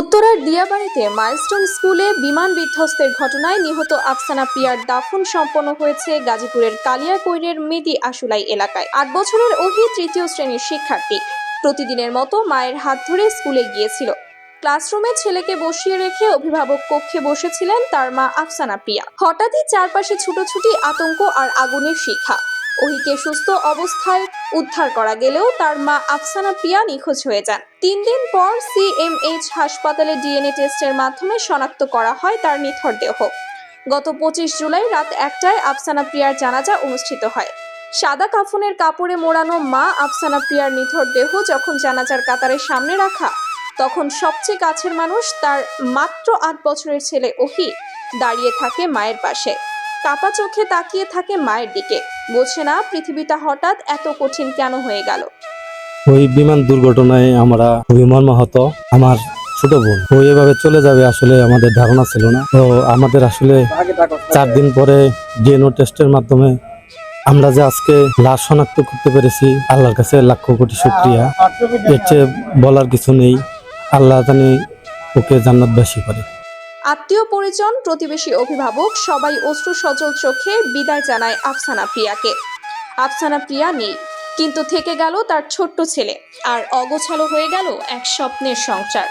উত্তরার দিয়াবাড়িতে মাইলস্টোন স্কুলে বিমান বিধ্বস্তের ঘটনায় নিহত আফসানা পিয়ার দাফন সম্পন্ন হয়েছে গাজীপুরের কালিয়াকৈরের মেদি আশুলাই এলাকায়। আট বছরের অহি তৃতীয় শ্রেণির শিক্ষার্থী। প্রতিদিনের মতো মায়ের হাত ধরে স্কুলে গিয়েছিল। ক্লাসরুমে ছেলেকে বসিয়ে রেখে অভিভাবক কক্ষে বসেছিলেন তার মা আফসানা পিয়া। হঠাৎই চারপাশে ছুটোছুটি, আতঙ্ক আর আগুনের শিখা। ওহিকে সুস্থ অবস্থায় উদ্ধার করা গেলেও তার মা আফসানা পিয়া নিখোঁজ হয়ে যান। তিন দিন পর সিএমএইচ হাসপাতালে ডিএনএ টেস্টের মাধ্যমে শনাক্ত করা হয় তার নিথর দেহ। গত পঁচিশ জুলাই রাত একটায় আফসানা প্রিয়ার জানাজা অনুষ্ঠিত হয়। সাদা কাফনের কাপড়ে মোড়ানো মা আফসানা প্রিয়ার নিথর দেহ যখন জানাজার কাতারের সামনে রাখা, তখন সবচেয়ে কাছের মানুষ তার মাত্র আট বছরের ছেলে ওহি দাঁড়িয়ে থাকে মায়ের পাশে। কাপা চোখে তাকিয়ে থাকে মায়ের দিকে। বোঝে না, পৃথিবীটা হঠাৎ এত কঠিন কেন হয়ে গেল? ওই বিমান দুর্ঘটনায় আমরা খুবই মর্মাহত। আমার ছোট বোন, ও এভাবে চলে যাবে আসলে আমাদের ধারণা ছিল না। তো আমাদের আসলে চার দিন পরে ডিএনও টেস্টের মাধ্যমে আমরা যে আজকে লাশ শনাক্ত করতে পেরেছি, আল্লাহর কাছে লাখ কোটি শুক্রিয়া। এর চেয়ে বলার কিছু নেই। আল্লাহ জানি ওকে জান্নাতবাসী করে। আত্মীয় পরিজন, প্রতিবেশী অভিভাবক সবাই অশ্রু সজল চোখে বিদায় জানায় আফসানা প্রিয়াকে। আফসানা প্রিয়া নেই, কিন্তু থেকে গেল তার ছোট্ট ছেলে, আর অগোছালো হয়ে গেল এক স্বপ্নের সংসার।